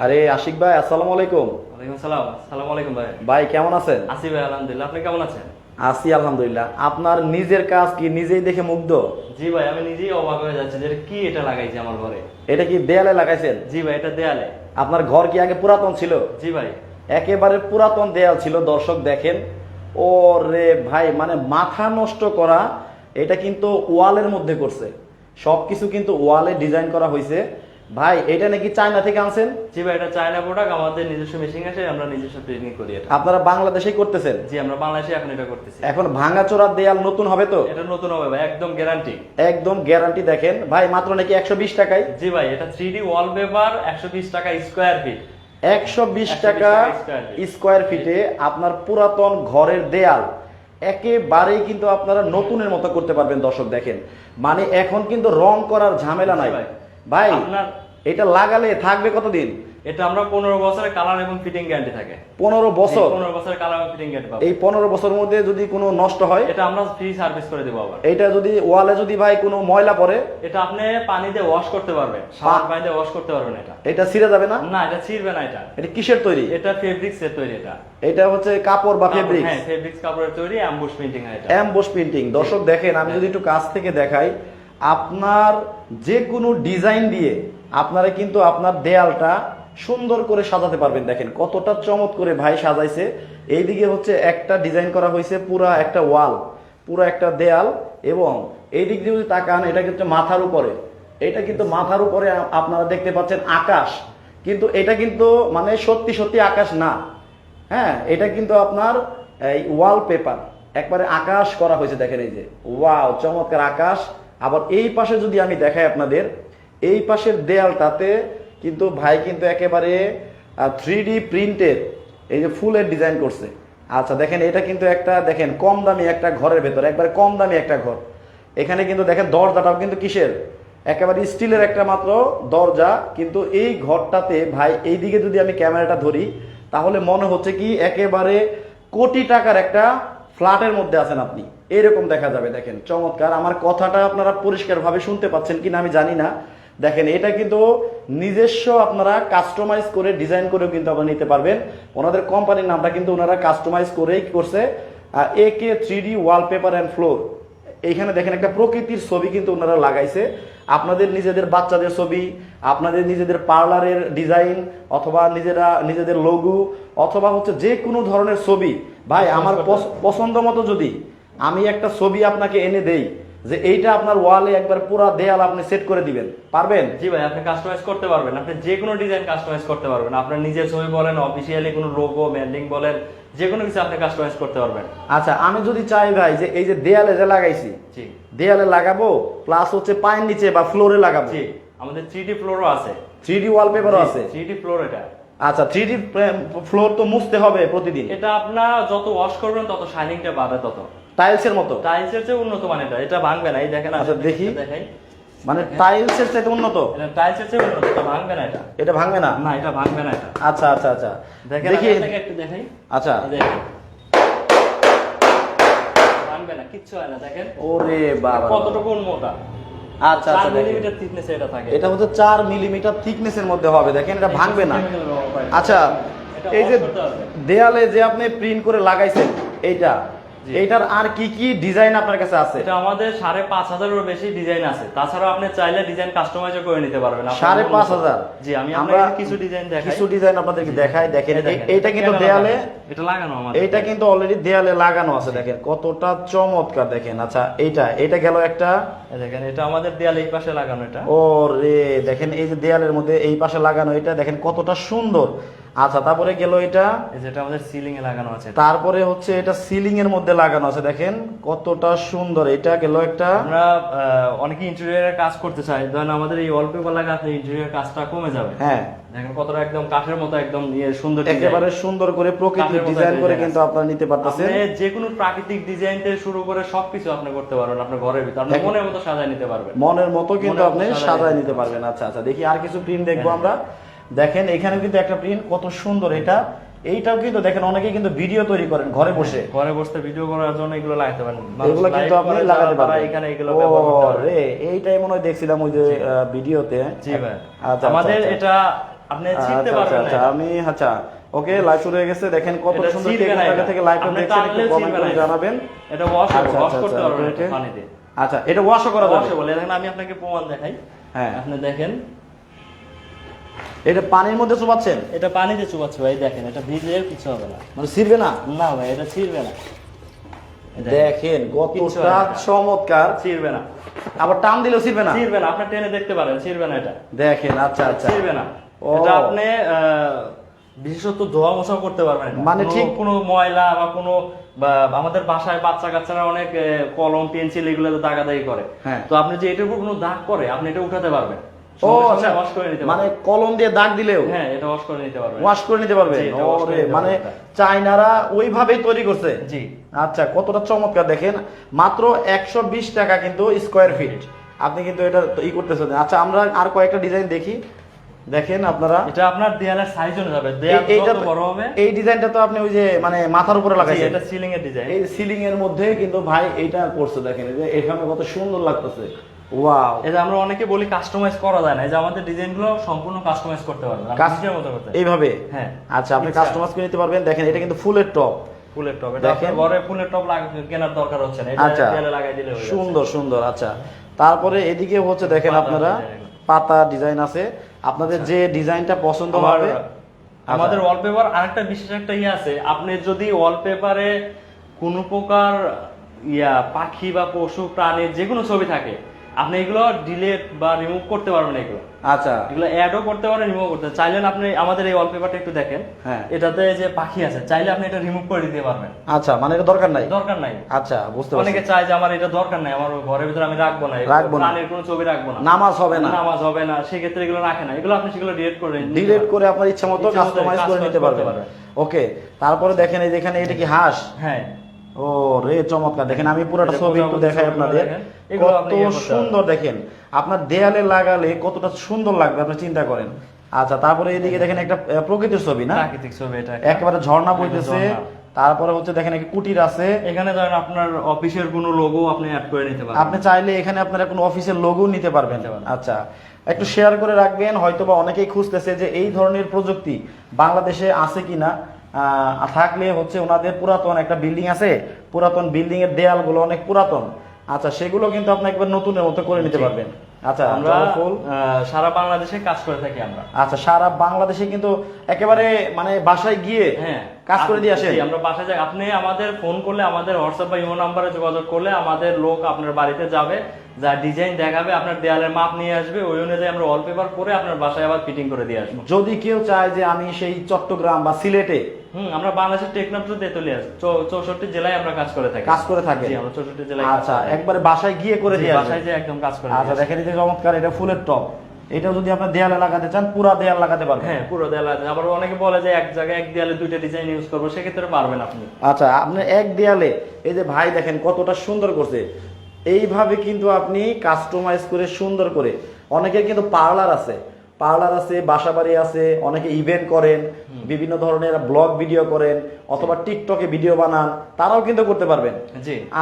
আরে আশিক ভাই আসসালামু আলাইকুম। ওয়ালাইকুম সালাম। সালাম আলাইকুম ভাই। ভাই কেমন আছেন? আসি ভাই আলহামদুলিল্লাহ। আপনি কেমন আছেন? আছি আলহামদুলিল্লাহ। আপনার নিজের কাজ কি নিজেই দেখে মুগ্ধ? জি ভাই আমি নিজেই অবাক হয়ে যাচ্ছি যে কি এটা লাগাইছে আমার ঘরে। এটা কি দেয়ালে লাগাইছেন? জি ভাই এটা দেয়ালে। আপনার ঘর কি আগে পুরাতন ছিল? জি ভাই। একেবারে পুরাতন দেয়াল ছিল দর্শক দেখেন। ও রে ভাই মানে মাথা নষ্ট করা এটা কিন্তু ওয়ালের মধ্যে করছে। সবকিছু কিন্তু ওয়ালে ডিজাইন করা হয়েছে ভাই এটা নাকি চায়না থেকে আনছেন? জি ভাই এটা চায়না প্রোডাক্ট আমাদের নিজস্ব মেশিন আছে আমরা নিজস্ব ট্রেনিং করি এটা। আপনারা বাংলাদেশেই করতেছেন? জি আমরা বাংলাদেশে এখন এটা করতেছি। এখন ভাঙাচোরা দেয়াল নতুন হবে তো? এটা নতুন হবে ভাই একদম গ্যারান্টি একদম গ্যারান্টি দেখেন। ভাই মাত্র নাকি একশো বিশ টাকায়? জি ভাই এটা থ্রি ডি ওয়ালপেপার একশো বিশ টাকা স্কোয়ার ফিট একশো বিশ 120 টাকা। স্কোয়ার ফিটে আপনার পুরাতন ঘরের দেয়াল। একেবারেই কিন্তু আপনারা নতুনের মতো করতে পারবেন দর্শক দেখেন। মানে এখন কিন্তু রং করার ঝামেলা নাই। ভাই। আপনার এটা লাগালে থাকবে কতদিন? এটা আমরা পনেরো বছরের কালার এবং ফিটিং গ্যারান্টি থাকে। পনেরো বছর? পনেরো বছরের কালার এবং ফিটিং গ্যারান্টি পাবো। এই পনেরো বছরের মধ্যে যদি কোনো নষ্ট হয়? এটা আমরা ফ্রি সার্ভিস করে দেবো আবার। এইটা যদি ওয়ালে যদি ভাই কোনো ময়লা পড়ে? এটা আপনি পানি দিয়ে ওয়াশ করতে পারবেন। সাবান পানি দিয়ে ওয়াশ করতে পারবেন এটা। এটা ছিঁড়ে যাবে না? না এটা ছিড়বে না এটা। এটা কিসের তৈরি? এটা ফেব্রিক্স এর তৈরি এটা। এটা হচ্ছে কাপড় বা ফেব্রিক হ্যাঁ ফেব্রিক্স কাপড়ের তৈরি অ্যাম্বুশ প্রিন্টিং হয় এটা। অ্যাম্বোস প্রিন্টিং দর্শক দেখেন আমি যদি একটু কাছ থেকে দেখাই আপনার যে কোনো ডিজাইন দিয়ে আপনারা কিন্তু আপনার দেয়ালটা সুন্দর করে সাজাতে পারবেন। দেখেন কতটা চমৎ করে ভাই সাজাইছে। এইদিকে হচ্ছে একটা ডিজাইন করা হয়েছে, পুরা একটা ওয়াল পুরো একটা দেয়াল এবং এই দিক দিয়ে যদি তাকান, এটা কিন্তু মাথার উপরে। এটা কিন্তু মাথার উপরে আপনারা দেখতে পাচ্ছেন আকাশ। কিন্তু এটা কিন্তু মানে সত্যি সত্যি আকাশ না। হ্যাঁ এটা কিন্তু আপনার এই ওয়াল পেপার একবারে আকাশ করা হয়েছে, দেখেন এই যে। ওয়াও চমৎকার আকাশ। আবার এই পাশে যদি আমি দেখাই আপনাদের, এই পাশের দেয়ালটাতে কিন্তু ভাই কিন্তু একেবারে থ্রি ডি প্রিন্টের এই যে ফুলের ডিজাইন করছে। আচ্ছা দেখেন, এটা কিন্তু একটা, দেখেন, কম দামি একটা ঘরের ভেতর, একবারে কম দামি একটা ঘর। এখানে কিন্তু দেখেন, দরজাটাও কিন্তু কিসের? একেবারে স্টিলের একটা মাত্র দরজা, কিন্তু এই ঘরটাতে ভাই এই দিকে যদি আমি ক্যামেরাটা ধরি, তাহলে মনে হচ্ছে কি একেবারে কোটি টাকার একটা ফ্ল্যাটের মধ্যে আছেন আপনি। এরকম দেখা যাবে দেখেন। চমৎকার আমার কথাটা আপনারা পরিষ্কারভাবে শুনতে পাচ্ছেন কিনা আমি জানি না। দেখেন এটা কিন্তু নিজস্ব আপনারা কাস্টমাইজ করে ডিজাইন করেও কিন্তু আপনারা নিতে পারবেন। ওনাদের কোম্পানির নামটা কিন্তু ওনারা কাস্টমাইজ করেই করছে। A K three D wallpaper and floor এইখানে দেখেন একটা প্রকৃতির ছবি কিন্তু ওনারা লাগাইছে। আপনাদের নিজেদের বাচ্চাদের ছবি আপনাদের নিজেদের পার্লারের ডিজাইন অথবা নিজেরা নিজেদের লঘু অথবা হচ্ছে যে কোনো ধরনের ছবি। ভাই আমার পছ- পছন্দ মতো যদি আমি একটা ছবি আপনাকে এনে দেই যে এইটা আপনার ওয়ালে একবার পুরা দেয়াল আপনি সেট করে দিবেন। পারবেন? জি ভাই আপনি কাস্টমাইজ করতে পারবেন। আপনি যে কোনো ডিজাইন কাস্টমাইজ করতে পারবেন। আপনার নিজের ছবি বলেন অফিসিয়ালি কোনো লোগো ব্র্যান্ডিং বলেন যে কোনো কিছু আপনি কাস্টমাইজ করতে পারবেন। আচ্ছা আমি যদি চাই ভাই যে এই যে দেয়ালে যে লাগাইছি জি। দেয়ালে লাগাবো প্লাস হচ্ছে পায়ের নিচে বা ফ্লোরে লাগাবো? জি আমাদের থ্রি ডি ফ্লোরও আছে। থ্রি ডি ওয়ালপেপারও আছে? থ্রি ডি ফ্লোর এটা। আচ্ছা থ্রি ডি ফ্লোর তো মুছতে হবে প্রতিদিন। এটা আপনার যত ওয়াশ করবেন তত শাইনিংটা বাড়ে তত। টাইলসের মতো? টাইলসের চেয়ে উন্নত মানের এটা এটা ভাঙবে না এই দেখেন আচ্ছা, দেখি। দেখাই। মানে টাইলসের চাইতে উন্নত? এটা টাইলসের চেয়ে উন্নত এটা ভাঙবে না এটা। এটা ভাঙবে না? না এটা ভাঙবে না এটা। আচ্ছা আচ্ছা আচ্ছা। দেখেন দেখি। একটু দেখাই। আচ্ছা। দেখেন। ভাঙবে না কিচ্ছু হয় না দেখেন। ওরে বাবা কতটুকু মোটা আচ্ছা আচ্ছা মিলিমিটার থিকনেস এটা থাকে। এটা হচ্ছে মিলিমিটার থিকনেসের মধ্যে হবে দেখেন এটা ভাঙবে না। আচ্ছা এই যে। দেয়ালে যে আপনি প্রিন্ট করে লাগাইছেন এইটা জি। এইটার আর কি কি ডিজাইন আপনার কাছে আছে? এটা আমাদের সাড়ে পাঁচ হাজারেরও বেশি ডিজাইন আছে। তাছাড়াও আপনি চাইলে ডিজাইন কাস্টমাইজ করে নিতে পারবেন। সাড়ে পাঁচ। হাজার। জি আমি আমরা আপনাকে কিছু ডিজাইন দেখাই। কিছু ডিজাইন আপনাদেরকে দেখাই। দেখেন এই- কিন্তু দেয়ালে এটা লাগানো আমাদের এইটা কিন্তু অলরেডি দেয়ালে লাগানো আছে। দেখেন কতটা চমৎকার দেখেন। আচ্ছা এইটা এটা গেল একটা দেখেন এটা আমাদের দেয়ালে এই পাশে লাগানো এটা। ও রে দেখেন এই যে দেয়ালের মধ্যে এই পাশে লাগানো এটা দেখেন কতটা সুন্দর। আচ্ছা তারপরে গেল এটা। যেটা আমাদের সিলিং এ লাগানো আছে তারপরে হচ্ছে এটা সিলিং এর মধ্যে লাগানো আছে দেখেন কতটা সুন্দর। এটা গেল একটা আমরা অনেকে ইন্টেরিয়রের কাজ করতে চাই ধরেন আমাদের এই ওয়ালপেপার লাগা আপনি ইন্টেরিয়র কাজটা কমে যাবে। হ্যাঁ। দেখেন কতটা একদম কাঠের মতো একদম সুন্দর একেবারে সুন্দর করে প্রকৃতির ডিজাইন করে কিন্তু আপনারা নিতে পারতেছেন। যে কোনো প্রাকৃতিক ডিজাইন থেকে শুরু করে সবকিছু আপনি করতে পারবেন আপনার ঘরের ভিতর। আপনি মনের মতো সাজায় নিতে পারবেন। মনের মতো কিন্তু আপনি সাজায় নিতে নিতে পারবেন। আচ্ছা আচ্ছা দেখি আর কিছু প্রিন্ট দেখব আমরা। দেখেন এখানে কিন্তু একটা প্রিন্ট কত সুন্দর এটা। এইটাও কিন্তু দেখেন অনেকে কিন্তু ভিডিও তৈরি করেন ঘরে বসে। ঘরে বসে ভিডিও করার জন্য এগুলো লাগাতে পারেন। এগুলো কিন্তু আপনি লাগাতে পারবেন। এখানে এগুলো ব্যবহার করতে পারবেন। রে এইটাই মনে হয় দেখছিলাম ওই যে ভিডিওতে জি ভাই। আচ্ছা, আমাদের আচ্ছা, আচ্ছা। এটা আপনি আচ্ছা, পারবেন আচ্ছা, আমি আচ্ছা ওকে লাইভ শুরু হয়ে গেছে। দেখেন কত সুন্দর আগে থেকে আপনি দেখছেন একটু কমেন্ট করে জানাবেন। এটা ওয়াশ আচ্ছা, ওয়াশ করতে পারবেন এটা পানিতে। আচ্ছা এটা ওয়াশও করা যাবে। ওয়াশে বলে দেখেন আমি আপনাকে প্রমাণ দেখাই। হ্যাঁ। আপনি দেখেন এটা পানির মধ্যে চুবাচ্ছেন? এটা পানিতে চুবাচ্ছে ভাই দেখেন এটা ভিজে কিছু হবে না। মানে ছিড়বে না? না ভাই এটা ছিড়বে না। দেখেন, কতটা চমৎকার। ছিড়বে না। আবার টান দিলেও ছিড়বে না? ছিড়বে না আপনি টেনে দেখতে পারেন ছিড়বে না এটা। দেখেন আচ্ছা আচ্ছা। ছিড়বে না। এটা আপনি বিশেষত ধোয়া মোছা করতে পারবেন। মানে ঠিক- কোনো ময়লা বা কোনো আমাদের বাসায় বাচ্চা কাচ্চারা অনেক কলম পেন্সিল এগুলো দাগাদাগি করে। হ্যাঁ। তো আপনি যে এটার উপর কোনো দাগ করে আপনি এটা উঠাতে পারবেন। ও আচ্ছা ওয়াশ করে নিতে মানে কলম দিয়ে দাগ দিলেও? হ্যাঁ এটা ওয়াশ করে নিতে পারবেন ওয়াশ করে নিতে পারবে? এটা ওরে, মানে চাইনারা ওইভাবেই তৈরি করছে? জি। আচ্ছা কতটা চমৎকার দেখেন। মাত্র একশো বিশ টাকা কিন্তু স্কোয়ার ফিট আপনি কিন্তু এটা ই করতেছেন। আচ্ছা আমরা আর কয়েকটা ডিজাইন দেখি। দেখেন আপনারা। এটা আপনার দেয়ালের সাইজ অনুযায়ী দেয়াল বড় হবে এই ডিজাইনটা তো আপনি ওই যে মানে মাথার উপরে লাগাইছেন। এটা সিলিং এর ডিজাইন এই সিলিং এর মধ্যে কিন্তু ভাই এইটা করছে দেখেন। যে এখানে কত সুন্দর লাগতেছে। ওয়াও এটা আমরা অনেকে বলি কাস্টমাইজ করা যায় না। যে আমাদের ডিজাইনগুলো সম্পূর্ণ কাস্টমাইজ করতে পারবেন আপনি কাজ- নিজের মতো করতে এইভাবে? হ্যাঁ। আচ্ছা আপনি কাস্টমাইজ করে নিতে পারবেন। দেখেন এটা কিন্তু ফুলের টপ। ফুলের টপ। এটা। আপনার ঘরে ফুলের টপ কেনার দরকার হচ্ছে না। এটা আচ্ছা। দেয়ালে লাগাই দিলে হয়ে সুন্দর সুন্দর। আচ্ছা। তারপরে এদিকে হচ্ছে দেখেন আপনারা পাতা ডিজাইন আছে। আপনাদের যে ডিজাইনটা পছন্দ হবে। আমাদের আচ্ছা। ওয়ালপেপার আরেকটা বিশেষ একটা ইয়ে আছে। আপনি যদি ওয়ালপেপারে কোনো প্রকার ইয়া পাখি বা পশু প্রাণীর যে কোনো ছবি থাকে আপনি এগুলো ডিলেট বা রিমুভ করতে পারবেন এগুলো। আচ্ছা। এগুলো অ্যাডও করতে পারেন রিমুভ করতে। চাইলেন আপনি আমাদের এই ওয়ালপেপারটা একটু দেখেন। হ্যাঁ। এটাতে যে পাখি আছে চাইলে আপনি এটা রিমুভ করে দিতে পারবেন। আচ্ছা মানে এটা দরকার নাই? দরকার নাই। আচ্ছা বুঝতে পারছি। অনেকে চায় যে আমার এটা দরকার নাই আমার ঘরের ভিতরে আমি রাখব না রাখব না। প্রাণীর কোনো ছবি রাখব না। নামাজ হবে না। নামাজ হবে না সেক্ষেত্রে এগুলো রাখে না। এগুলো আপনি সেগুলো ডিলিট করে ডিলিট করে আপনার ইচ্ছা মতো কাস্টমাইজ করে নিতে পারবেন। ওকে তারপরে দেখেন এই যেখানে এটা কি হাঁস? হ্যাঁ। ও রে চমৎকার। দেখেন আমি পুরোটা ছবি একটু দেখাই আপনাদের। কত ইয়ে সুন্দর দেখেন আপনার দেয়ালে লাগালে কতটা সুন্দর লাগবে আপনি চিন্তা করেন। আচ্ছা তারপরে এদিকে দেখেন একটা প্রকৃতির ছবি না? প্রাকৃতিক ছবি এটা একেবারে ঝর্ণা বইতেছে। তারপরে হচ্ছে দেখেন একটা কুটির আছে। এখানে ধরেন আপনার অফিসের কোনো লোগো আপনি অ্যাড করে নিতে পারবেন। আপনি চাইলে এখানে আপনারা কোনো অফিসের লোগো নিতে পারবেন। আচ্ছা একটু শেয়ার করে রাখবেন হয়তো বা অনেকেই খুঁজতেছে যে এই ধরনের প্রযুক্তি বাংলাদেশে আছে কিনা। আহ, থাকলে হচ্ছে ওনাদের পুরাতন একটা বিল্ডিং আছে। পুরাতন বিল্ডিং এর দেয়ালগুলো অনেক পুরাতন। আচ্ছা সেগুলো কিন্তু আপনি একবার নতুনের মতো করে নিতে পারবেন। আচ্ছা আমরা সারা বাংলাদেশে কাজ করে থাকি আমরা। আচ্ছা সারা বাংলাদেশে কিন্তু একেবারে মানে বাসায় গিয়ে হ্যাঁ কাজ করে দিয়ে আসেন। জি, আমরা বাসায় যাই। আপনি আমাদের ফোন করলে আমাদের হোয়াটসঅ্যাপ বা ইমো নাম্বারে যোগাযোগ করলে আমাদের লোক আপনার বাড়িতে যাবে যা ডিজাইন দেখাবে আপনার দেয়ালের মাপ নিয়ে আসবে ওই অনুযায়ী আমরা ওয়ালপেপার করে আপনার বাসায় আবার ফিটিং করে দিয়ে আসব। যদি কেউ চায় যে আমি সেই চট্টগ্রাম বা সিলেটে হুম আমরা বাংলাদেশের টেকনাফ টু তেতুলিয়া চৌষট্টি জেলায় আমরা কাজ করে থাকি। কাজ করে থাকেন? জি আমরা চৌষট্টি জেলায় আচ্ছা একবারে বাসায় গিয়ে করে দিয়ে বাসায় যে একদম কাজ করে আচ্ছা দেখেন এই যে চমৎকার এটা ফুলের টপ এটা যদি আপনার দেয়ালে লাগাতে চান পুরা দেয়াল লাগাতে পারবেন। হ্যাঁ পুরো দেয়াল আছে। আবার অনেকে বলে যে এক জায়গায় এক দেয়ালে দুইটা ডিজাইন ইউজ করব সেক্ষেত্রে পারবেন আপনি। আচ্ছা আপনি এক দেয়ালে এই যে ভাই দেখেন কতটা সুন্দর করছে। এইভাবে কিন্তু আপনি কাস্টমাইজ করে সুন্দর করে অনেকের কিন্তু পার্লার আছে। পার্লার আছে বাসাবাড়ি আছে অনেকে ইভেন্ট করেন বিভিন্ন ধরনের ব্লগ ভিডিও করেন অথবা টিকটকে ভিডিও বানান তারাও কিন্তু করতে পারবেন।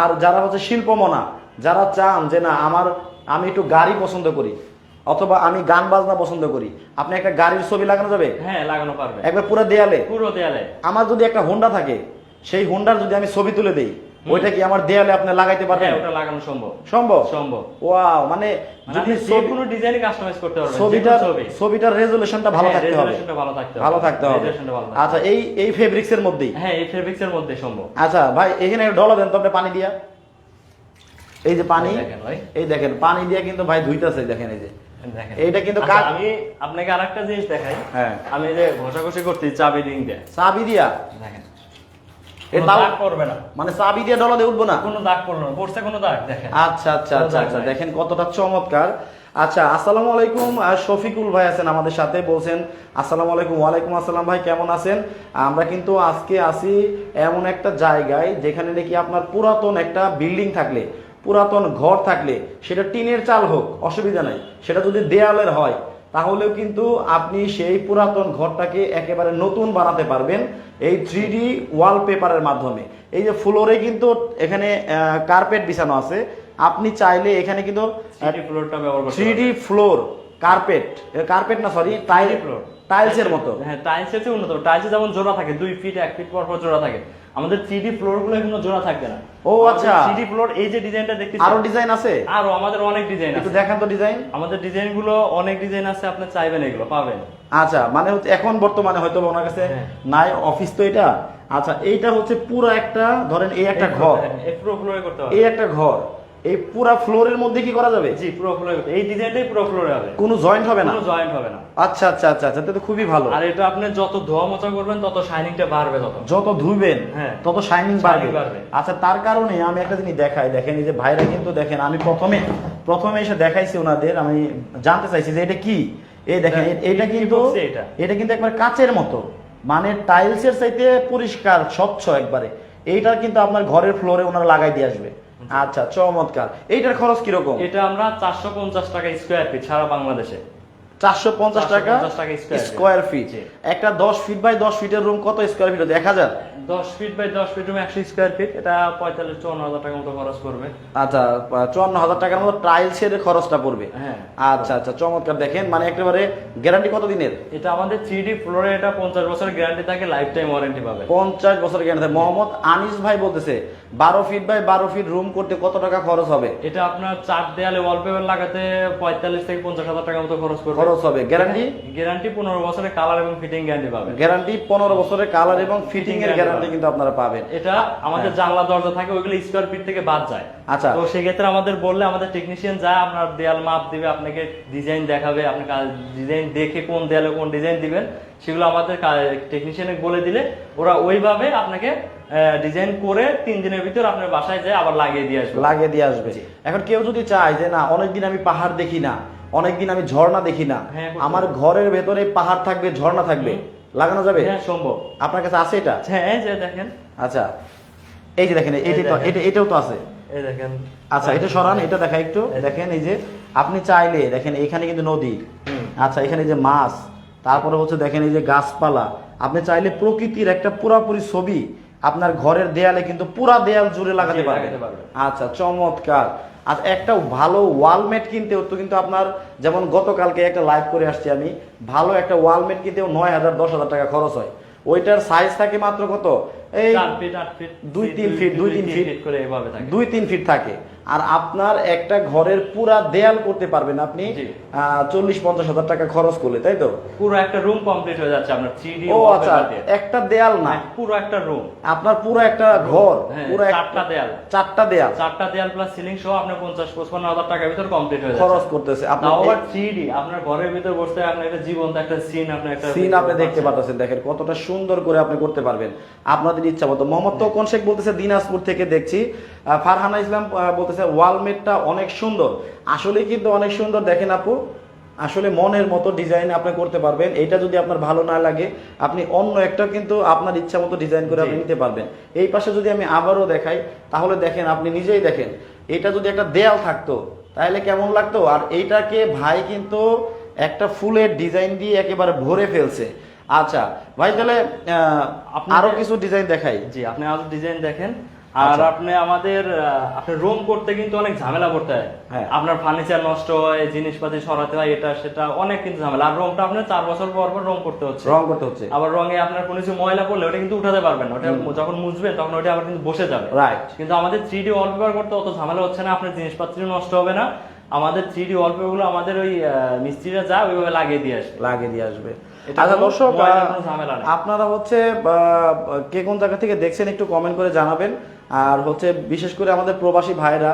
আর যারা হচ্ছে শিল্পমনা যারা চান যে না আমার আমি একটু গাড়ি পছন্দ করি অথবা আমি গান বাজনা পছন্দ করি আপনি একটা গাড়ির ছবি লাগানো যাবে? হ্যাঁ লাগানো পারবে। একবার পুরো দেয়ালে। পুরো দেয়ালে। আমার যদি একটা হোন্ডা থাকে সেই হোন্ডার যদি আমি ছবি তুলে দেই ওইটা কি আমার দেয়ালে আপনি লাগাইতে পারবেন? হ্যাঁ ওটা লাগানো সম্ভব। সম্ভব? সম্ভব। ওয়াও মানে মানে যদি কোনো ডিজাইন কাস্টমাইজ করতে পারবেন ছবিটার যে কোনো ছবি। ছবিটার রেজুলেশনটা ভালো হ্যাঁ, থাকতে হবে। ভালো থাকতে হবে। ভালো থাকতে হবে। Resolution ভালো আচ্ছা এই এই ফেব্রিক্স এর মধ্যেই? হ্যাঁ এই ফেব্রিক্স এর মধ্যে সম্ভব। আচ্ছা ভাই এখানে ডলা দেন তো আপনি পানি দিয়া। এই যে পানি এই দেখেন ভাই। এই দেখেন পানি দিয়ে কিন্তু ভাই ধুইতাছে দেখেন এই যে। এইটা কিন্তু আচ্ছা, আমি আপনাকে আরেকটা জিনিস দেখাই। হ্যাঁ। আমি এই যে ঘষাঘষি করতে চাবি রিং দিয়ে। চাবি দিয়া? দেখেন। এ কোনো দাগ পড়বে না। মানে চাবি দিয়ে ডলা দিয়ে উঠবো না? কোনো দাগ পড়ল না। পড়ছে কোনো দাগ দেখেন। আচ্ছা আচ্ছা আচ্ছা আচ্ছা। দেখেন কতটা চমৎকার। আচ্ছা আসসালামু আলাইকুম শফিকুল ভাই আছেন আমাদের সাথে বলছেন আসসালামু আলাইকুম ওয়ালাইকুম আসসালাম ভাই কেমন আছেন? আমরা কিন্তু আজকে আসি এমন একটা জায়গায় যেখানে নাকি আপনার পুরাতন একটা বিল্ডিং থাকলে পুরাতন ঘর থাকলে সেটা টিনের চাল হোক অসুবিধা নাই। সেটা যদি দেয়ালের হয় তাহলেও কিন্তু আপনি সেই পুরাতন ঘরটাকে একেবারে নতুন বানাতে পারবেন এই থ্রি ডি ওয়ালপেপারের মাধ্যমে। এই যে ফ্লোরে কিন্তু এখানে কার্পেট বিছানো আছে। আপনি চাইলে এখানে কিন্তু ফ্লোরটা ব্যবহার করতে three D floor carpet carpet না সরি টাইল ফ্লোর টাইলসের মতো। হ্যাঁ টাইলসের চেয়ে উন্নত। টাইলসে যেমন জোড়া থাকে দুই ফিট এক ফিট পর পর জোড়া থাকে। আমাদের থ্রি ফ্লোরগুলো কোনো জোড়া থাকবে না। ও, আচ্ছা। থ্রি ফ্লোর এই যে ডিজাইনটা দেখতেছি আরও ডিজাইন আছে? আরও আমাদের অনেক ডিজাইন একটু আছে। দেখান তো ডিজাইন আমাদের ডিজাইনগুলো অনেক ডিজাইন আছে আপনি চাইবেন এগুলো পাবেন। আচ্ছা মানে হচ্ছে এখন বর্তমানে হয়তো ওনার কাছে হ্যাঁ। নাই অফিস তো এটা। আচ্ছা এইটা হচ্ছে পুরো একটা ধরেন এই একটা ঘর। এই একটা ঘর। এই পুরা ফ্লোরের মধ্যে কি করা যাবে? জি পুরো ফ্লোরে এই ডিজাইনটাই পুরো ফ্লোরে হবে। কোনো জয়েন্ট হবে না? কোনো জয়েন্ট হবে না। আচ্ছা আচ্ছা আচ্ছা আচ্ছা তো খুবই ভালো। আর এটা আপনি যত ধোয়া মোছা করবেন তত শাইনিংটা বাড়বে তত। যত ধুইবেন হ্যাঁ। তত শাইনিং বাড়বে। আচ্ছা তার কারণে আমি একটা জিনিস দেখাই। দেখেন এই যে ভাইরা কিন্তু দেখেন আমি প্রথমে প্রথমে এসে দেখাইছি ওনাদের আমি জানতে চাইছি যে এটা কি? এই দেখেন এটা কিন্তু এটা? এটা কিন্তু একবার কাচের মতো। মানে টাইলসের চাইতে পরিষ্কার স্বচ্ছ একবারে। এইটার কিন্তু আপনার ঘরের ফ্লোরে ওনারা লাগাই দিয়ে আসবে। আচ্ছা চমৎকার। এইটার খরচ কীরকম? এটা আমরা চারশো পঞ্চাশ টাকা স্কোয়ার ফিট সারা বাংলাদেশে। চারশো পঞ্চাশ টাকা 450 টাকা square স্কোয়ার ফিট একটা দশ ফিট বাই দশ ফিটের রুম কত স্কোয়ার ফিট এক হাজার? দশ ফিট বাই দশ ফিট রুম একশো স্কোয়ার ফিট এটা পঁয়তাল্লিশ চুয়ান্ন হাজার টাকার মতো খরচ করবে আচ্ছা চুয়ান্ন হাজার টাকার মতো টাইলসের খরচটা পড়বে। হ্যাঁ। আচ্ছা আচ্ছা চমৎকার। দেখেন মানে একেবারে গ্যারান্টি কত দিনের? এটা আমাদের থ্রি ডি ফ্লোরে এটা পঞ্চাশ বছরের গ্যারান্টি থাকে লাইফ টাইম ওয়ারেন্টি পাবে। পঞ্চাশ বছর গ্যারান্টি মোহাম্মদ আনিস ভাই বলতেছে বারো ফিট বাই বারো ফিট রুম করতে কত টাকা খরচ হবে? এটা আপনার চার দেয়ালে ওয়ালপেপার লাগাতে পঁয়তাল্লিশ থেকে পঞ্চাশ হাজার টাকার মতো খরচ করবে। খরচ হবে। গ্যারান্টি গ্যারান্টি পনেরো বছরের কালার এবং ফিটিং গ্যারান্টি পাবে গ্যারান্টি পনেরো বছরের কালার এবং ফিটিং এর গ্যারান্টি কিন্তু আপনারা পাবেন। এটা আমাদের জানলা দরজা থাকে ওইগুলো স্কোয়ার ফিট থেকে বাদ যায়। হ্যাঁ। আচ্ছা। তো সেক্ষেত্রে আমাদের বললে আমাদের টেকনিশিয়ান যায় আপনার দেয়াল মাপ দিবে আপনাকে ডিজাইন দেখাবে আপনি ডিজাইন দেখে কোন দেয়ালে কোন ডিজাইন দিবেন সেগুলো আমাদের টেকনিশিয়ানে বলে দিলে ওরা ওইভাবে আপনাকে ডিজাইন করে তিন দিনের ভিতর আপনার বাসায় যায় আবার লাগিয়ে দিয়ে আসবে। লাগিয়ে দিয়ে আসবে। এখন কেউ যদি চায় যে না অনেকদিন আমি পাহাড় দেখি না অনেকদিন আমি ঝর্ণা দেখি না হ্যাঁ, আমার ঘরের ভেতরে পাহাড় থাকবে ঝর্ণা থাকবে লাগানো যাবে? হ্যাঁ সম্ভব। আপনার কাছে আছে এটা? হ্যাঁ এই যে দেখেন। আচ্ছা। এই যে দেখেন এইটা তো এটা এটাও তো আছে। এই দেখেন। আচ্ছা এটা সরান এটা দেখা একটু। দেখেন। এই যে আপনি চাইলে দেখেন এখানে কিন্তু নদী। আচ্ছা এখানে যে মাছ তারপরে হচ্ছে দেখেন এই যে গাছপালা। আপনি চাইলে প্রকৃতির একটা পুরাপুরি ছবি আপনার ঘরের দেয়ালে কিন্তু পুরা দেয়াল জুড়ে লাগাতে পারবে পারবেন। আচ্ছা চমৎকার। আর একটা ভালো ওয়ালমেট কিনতে হতো কিন্তু আপনার যেমন গতকালকে একটা লাইভ করে আসছি আমি ভালো একটা ওয়ালমেট কিনতেও নয় হাজার দশ হাজার টাকা খরচ হয়। ওইটার সাইজ থাকে মাত্র কত? এই দুই, তিন ফিট, দুই, তিন ফিট। করে থাকে। দুই তিন ফিট থাকে। আর আপনার একটা ঘরের পুরা দেয়াল করতে পারবেন আপনি চল্লিশ পঞ্চাশ হাজার টাকা খরচ করলে তাই তো? পুরো একটা রুম কমপ্লিট হয়ে যাচ্ছে আপনার থ্রি ও আচ্ছা একটা দেয়াল না? পুরো একটা রুম আপনার পুরো একটা ঘর হ্যাঁ, পুরো চারটা দেয়াল। চারটা দেয়াল। চারটা দেয়াল প্লাস সিলিং সহ আপনার পঞ্চাশ পঁচপান্ন হাজার টাকার ভিতর কমপ্লিট হয়ে খরচ করতেছে। আপনার আবার থ্রি ডি আপনার ঘরের ভিতর বসতে আপনার একটা জীবন্ত একটা সিন আপনার একটা সিন আপনি দেখতে পাচ্ছেন দেখেন কতটা সুন্দর করে আপনি করতে পারবেন। আপনাদের ইচ্ছা মতো। মোহাম্মদ তোকন শেখ বলতেছে দিনাজপুর থেকে দেখছি। ফারহানা ইসলাম বলতেছে ওয়ালমেটটা অনেক সুন্দর। আসলে কিন্তু অনেক সুন্দর দেখেন আপু। আসলে মনের মতো ডিজাইন আপনি করতে পারবেন। এটা যদি আপনার ভালো না লাগে আপনি অন্য একটা কিন্তু আপনার ইচ্ছা মতো ডিজাইন করে আপনি নিতে পারবেন। এই পাশে যদি আমি আবারও দেখাই তাহলে দেখেন আপনি নিজেই দেখেন এটা যদি একটা দেয়াল থাকতো তাহলে কেমন লাগতো? আর এইটাকে ভাই কিন্তু একটা ফুলের ডিজাইন দিয়ে একেবারে ভরে ফেলছে। আচ্ছা ভাই তাহলে আরও কিছু ডিজাইন দেখাই। জি আপনি আরও ডিজাইন দেখেন। আর আচ্ছা। আপনি আমাদের আপনি রুম করতে কিন্তু অনেক ঝামেলা করতে হয়। হ্যাঁ। আপনার ফার্নিচার নষ্ট হয় জিনিসপাতি সরাতে হয় এটা সেটা অনেক কিন্তু ঝামেলা। আর রুমটা আপনার চার বছর পর পর রং করতে হচ্ছে। রং করতে হচ্ছে। আবার রঙে আপনার কোনো কিছু ময়লা পড়লে ওটা কিন্তু উঠাতে পারবেন না। ওটা যখন মুছবেন তখন ওটা আবার কিন্তু বসে যাবে। রাইট কিন্তু আমাদের থ্রি ডি ওয়ালপেপার করতে অত ঝামেলা হচ্ছে না আপনার জিনিসপত্র নষ্ট হবে না। আমাদের থ্রি ডি ওয়ালপেপারগুলো আমাদের ওই মিস্ত্রিরা যা ওইভাবে লাগিয়ে দিয়ে আসবে। লাগিয়ে দিয়ে আসবে। আচ্ছা দর্শক আপনারা হচ্ছে কে কোন জায়গা থেকে দেখছেন একটু কমেন্ট করে জানাবেন। আর হচ্ছে বিশেষ করে আমাদের প্রবাসী ভাইরা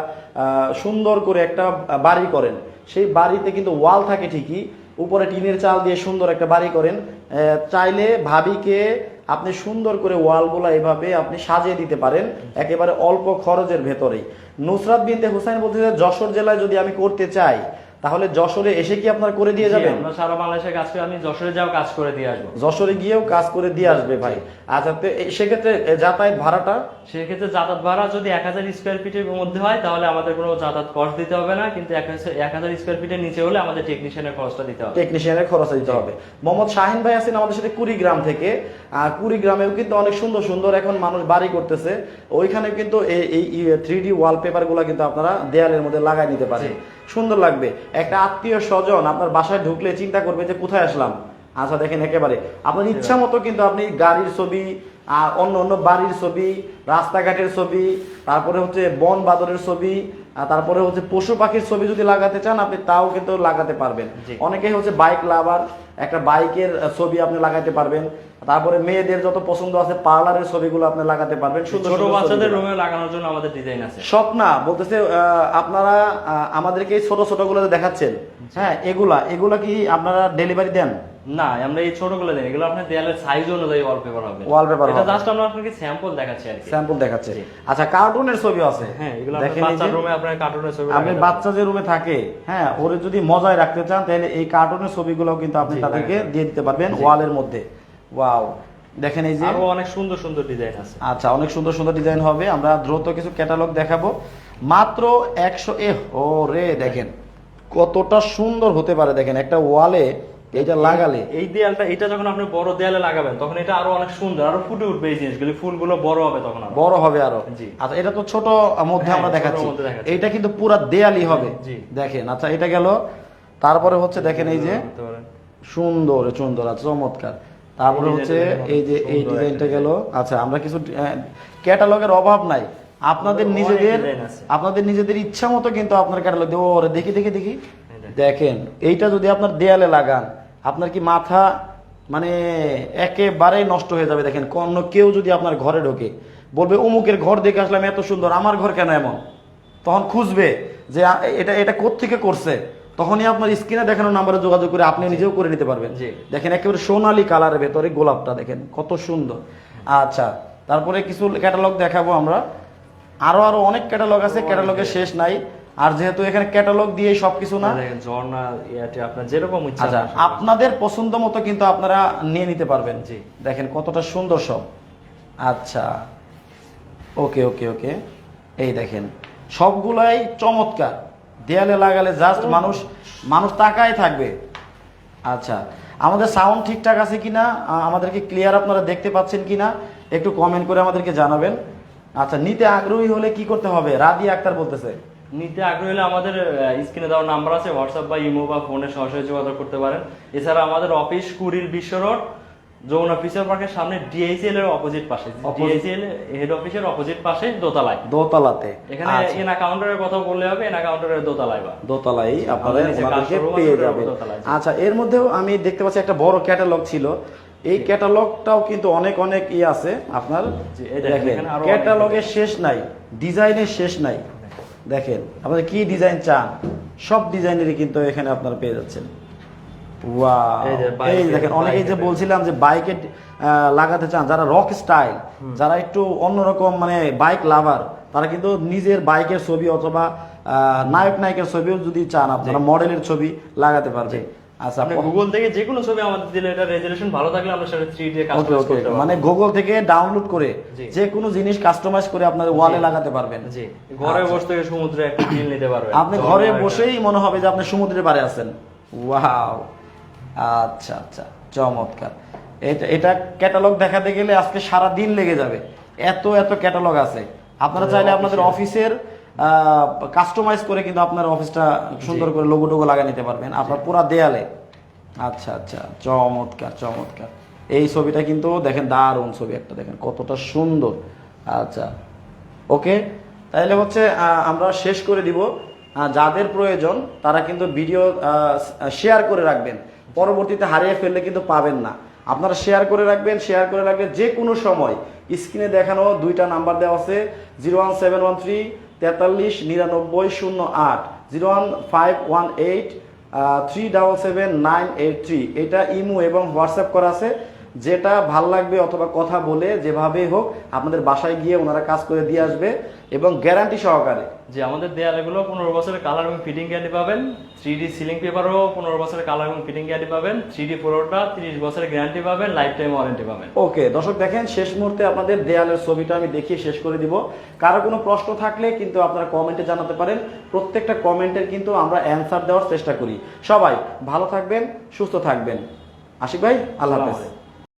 সুন্দর করে একটা বাড়ি করেন। সেই বাড়িতে কিন্তু ওয়াল থাকে ঠিকই, উপরে টিনের চাল দিয়ে সুন্দর একটা বাড়ি করেন। চাইলে ভাবিকে আপনি সুন্দর করে ওয়ালগুলো এভাবে আপনি সাজিয়ে দিতে পারেন, একেবারে অল্প খরচের ভেতরেই। নুসরাত বিনতে হুসাইন বলতে যশোর জেলায় যদি আমি করতে চাই তাহলে যশোরে এসে কি আপনার করে দিয়ে যাবেন? আমরা সারা বাংলাদেশে কাজ করে আমি যশোরে যাও কাজ করে দিয়ে আসব। যশোরে গিয়েও কাজ করে দিয়ে আসবে ভাই। আচ্ছা তো সেক্ষেত্রে যাতায়াত ভাড়াটা? সেক্ষেত্রে যাতায়াত ভাড়া যদি এক হাজার স্কোয়ার ফিটের মধ্যে হয় তাহলে আমাদের কোনো যাতায়াত খরচ দিতে হবে না কিন্তু এক হাজার স্কোয়ার ফিটের নিচে হলে আমাদের টেকনিশিয়ানের খরচটা দিতে হবে। টেকনিশিয়ানের খরচ দিতে হবে। মোহাম্মদ শাহিন ভাই আছেন আমাদের সাথে কুড়িগ্রাম থেকে। আর কুড়িগ্রামেও কিন্তু অনেক সুন্দর সুন্দর এখন মানুষ বাড়ি করতেছে। ওইখানে কিন্তু এই- এই থ্রি ডি ওয়ালপেপারগুলা কিন্তু আপনারা দেয়ালের মধ্যে লাগাই নিতে পারেন। সুন্দর লাগবে। একটা আত্মীয় স্বজন আপনার বাসায় ঢুকলে চিন্তা করবে যে কোথায় আসলাম? আচ্ছা দেখেন একেবারে। আপনার ইচ্ছা মতো কিন্তু আপনি গাড়ির ছবি আর অন্য অন্য বাড়ির ছবি রাস্তাঘাটের ছবি তারপরে হচ্ছে বন বাদরের ছবি আর তারপরে হচ্ছে পশু পাখির ছবি যদি লাগাতে চান আপনি তাও কিন্তু লাগাতে পারবেন। অনেকেই হচ্ছে বাইক লাভার একটা বাইকের ছবি আপনি লাগাতে পারবেন। তারপরে মেয়েদের যত পছন্দ আছে পার্লারের ছবিগুলো আপনি লাগাতে পারবেন। সুন্দর ছোট বাচ্চাদের। রুমে লাগানোর জন্য আমাদের ডিজাইন আছে। সব না বলতেছে আহ, আপনারা আমাদেরকে ছোট ছোটগুলো দেখাচ্ছেন। হ্যাঁ এগুলা এগুলা কি আপনারা ডেলিভারি দেন? না আমরা এই ছোটগুলো দিই এগুলো আপনার দেয়ালের সাইজ অনুযায়ী ওয়ালপেপার হবে। Wallpaper এটা জাস্ট আমরা আপনাকে স্যাম্পল দেখাচ্ছি আর স্যাম্পল দেখাচ্ছে। আচ্ছা কার্টুনের ছবি আছে। হ্যাঁ এগুলো বাচ্চার রুমে আপনার কার্টুনের ছবি আপনি বাচ্চা যে রুমে থাকে হ্যাঁ ওরে যদি মজায় রাখতে চান তাহলে এই কার্টুনের ছবিগুলো কিন্তু আপনি তাদেরকে দিয়ে দিতে পারবেন ওয়ালের মধ্যে। ওয়াও দেখেন এই যে। আরও অনেক সুন্দর সুন্দর ডিজাইন আছে। আচ্ছা অনেক সুন্দর সুন্দর ডিজাইন হবে। আমরা দ্রুত কিছু ক্যাটালগ দেখাবো। মাত্র একশো এ ও রে দেখেন। কতটা সুন্দর হতে পারে দেখেন একটা ওয়ালে এটা লাগালে। এই দেয়ালটা এটা যখন আপনি বড় দেয়ালে লাগাবেন তখন এটা আরও অনেক সুন্দর আরও ফুটে উঠবে এই জিনিসগুলো। ফুলগুলো বড় হবে তখন আরও। বড় হবে আরও। জি। আচ্ছা এটা তো ছোট মধ্যে হ্যাঁ, আমরা দেখাচ্ছি। এটা কিন্তু পুরা দেয়ালি হবে। দেখেন আচ্ছা এটা গেল। তারপরে হচ্ছে দেখেন এই যে সুন্দর সুন্দর আর চমৎকার। তারপরে হচ্ছে এই যে এই ডিজাইনটা গেল। আচ্ছা আমরা কিছু ক্যাটালগের অভাব নাই। আপনাদের নিজেদের আপনাদের নিজেদের ইচ্ছা মতো কিন্তু আপনার ক্যাটালগ দেবো দেখি দেখি দেখি। দেখেন এইটা যদি আপনার দেয়ালে লাগান আপনার কি মাথা মানে একেবারেই নষ্ট হয়ে যাবে দেখেন। অন্য কেউ যদি আপনার ঘরে ঢোকে বলবে অমুকের ঘর দেখে আসলাম এত সুন্দর আমার ঘর কেন এমন? তখন খুঁজবে যে এটা এটা কোত্থেকে করছে? তখনই আপনার স্ক্রিনে দেখানো নাম্বারে যোগাযোগ করে আপনি নিজেও করে নিতে পারবেন। জি। দেখেন একেবারে সোনালী কালারের ভেতরে গোলাপটা দেখেন কত সুন্দর। আচ্ছা তারপরে কিছু ক্যাটালগ দেখাবো আমরা। আরও আরও অনেক ক্যাটালগ আছে ক্যাটালগের শেষ নাই। আর যেহেতু এখানে ক্যাটালগ দিয়ে সবকিছু না দেখেন ঝর্ণা ইয়াতে আপনার যেরকম ইচ্ছা আচ্ছা আপনাদের পছন্দ মতো কিন্তু আপনারা নিয়ে নিতে পারবেন। জি। দেখেন কতটা সুন্দর সব। আচ্ছা ওকে ওকে ওকে। এই দেখেন সবগুলাই চমৎকার। দেয়ালে লাগালে জাস্ট মানুষ মানুষ তাকায় থাকবে। আচ্ছা আমাদের সাউন্ড ঠিকঠাক আছে কিনা আ- আমাদেরকে ক্লিয়ার আপনারা দেখতে পাচ্ছেন কিনা একটু কমেন্ট করে আমাদেরকে জানাবেন। আচ্ছা নিতে আগ্রহী হলে কি করতে হবে? রাদি আক্তার বলতেছে। নিতে আগ্রহী হলে আমাদের স্ক্রিনে দেওয়ার নাম্বার আছে হোয়াটসঅ্যাপ বা ইমো বা ফোনে সরাসরি যোগাযোগ করতে পারেন। এছাড়া আমাদের অফিস কুড়ির বিশ্ব রোড যমুনা ফিচার পার্কের সামনে ডিএইচএল এর অপোজিট পাশে। ডিএইচএল হেড অফিসের অপোজিট পাশে দোতলায়। দোতলাতে। এখানে আচ্ছা, এনা কাউন্টারের কথা বললে হবে এনা কাউন্টারের দোতলায় বা। দোতলাই আপনারা ওনাদেরকে পেয়ে যাবেন। আচ্ছা এর মধ্যেও আমি দেখতে পাচ্ছি একটা বড় ক্যাটালগ ছিল। এই ক্যাটালগটাও কিন্তু অনেক অনেক ই আছে। আপনার ক্যাটালগের শেষ নাই ডিজাইনের শেষ নাই। দেখেন আপনার কি ডিজাইন চান? সব ডিজাইনেরই কিন্তু এখানে আপনারা পেয়ে যাচ্ছেন। এই দেখেন অনেকেই যে বলছিলাম যে বাইকে লাগাতে চান যারা রক স্টাইল যারা একটু অন্যরকম মানে বাইক লাভার তারা কিন্তু নিজের বাইকের ছবি অথবা আহ, নায়ক নায়কের ছবিও যদি চান আপনারা মডেলের ছবি লাগাতে পারবে আচ্ছা আপনি গুগল থেকে যে কোনো ছবি আমাদের দিলে এটা ভালো থাকলে আমরা সেটা থ্রি ডি কাস্টমাইজ করতে পারব। মানে গুগল থেকে ডাউনলোড করে জি। যে কোনো জিনিস কাস্টমাইজ করে আপনার ওয়ালে লাগাতে পারবেন। জি। ঘরে আচ্ছা। বসে থেকে সমুদ্রে একটা ফিল নিতে পারবেন। আপনি ঘরে বসেই মনে হবে যে আপনি সমুদ্রের পাড়ে আছেন। ওয়াও আচ্ছা আচ্ছা। চমৎকার। এটা এটা ক্যাটালগ দেখাতে গেলে আজকে সারা দিন লেগে যাবে। এত এত ক্যাটালগ আছে। আপনারা চাইলে আপনাদের অফিসের কাস্টমাইজ করে কিন্তু আপনার অফিসটা সুন্দর করে লোগো টোগো লাগিয়ে নিতে পারবেন। আপনার পুরো দেয়ালে। আচ্ছা আচ্ছা চমৎকার চমৎকার। এই ছবিটা কিন্তু দেখেন দারুণ ছবি একটা দেখেন কতটা সুন্দর। আচ্ছা ওকে? তাহলে হচ্ছে আমরা শেষ করে দিব। যাদের প্রয়োজন তারা কিন্তু ভিডিও শেয়ার করে রাখবেন। পরবর্তীতে হারিয়ে ফেললে কিন্তু পাবেন না। আপনারা শেয়ার করে রাখবেন শেয়ার করে রাখবেন যে কোনো সময়। স্ক্রিনে দেখানো দুইটা নাম্বার দেওয়া আছে zero one seven one three তেতাল্লিশ, নিরানব্বই, শূন্য আট, zero one five one eight three double seven nine eight three. এটা ইমো এবং হোয়াটসঅ্যাপ করা আছে। যেটা ভালো লাগবে অথবা কথা বলে যেভাবে হোক আপনাদের বাসায় গিয়ে ওনারা কাজ করে দিয়ে আসবে এবং গ্যারান্টি সহকারে। যে আমাদের দেয়ালগুলো পনেরো বছরের কালার এবং ফিটিং গ্যারান্টি পাবেন। থ্রি ডি সিলিং পেপারও পনেরো বছরের কালার এবং ফিটিং গ্যারান্টি পাবেন। থ্রি ডি ফ্লোরটা তিরিশ বছরের গ্যারান্টি পাবেন লাইফ টাইম ওয়ারেন্টি পাবেন। ওকে দর্শক দেখেন শেষ মুহূর্তে আপনাদের দেয়ালের ছবিটা আমি দেখিয়ে শেষ করে দিব। কারও কোনো প্রশ্ন থাকলে কিন্তু আপনারা কমেন্টে জানাতে পারেন। প্রত্যেকটা কমেন্টের কিন্তু আমরা অ্যান্সার দেওয়ার চেষ্টা করি। সবাই ভালো থাকবেন সুস্থ থাকবেন। আশিক ভাই আল্লাহ হাফেজ।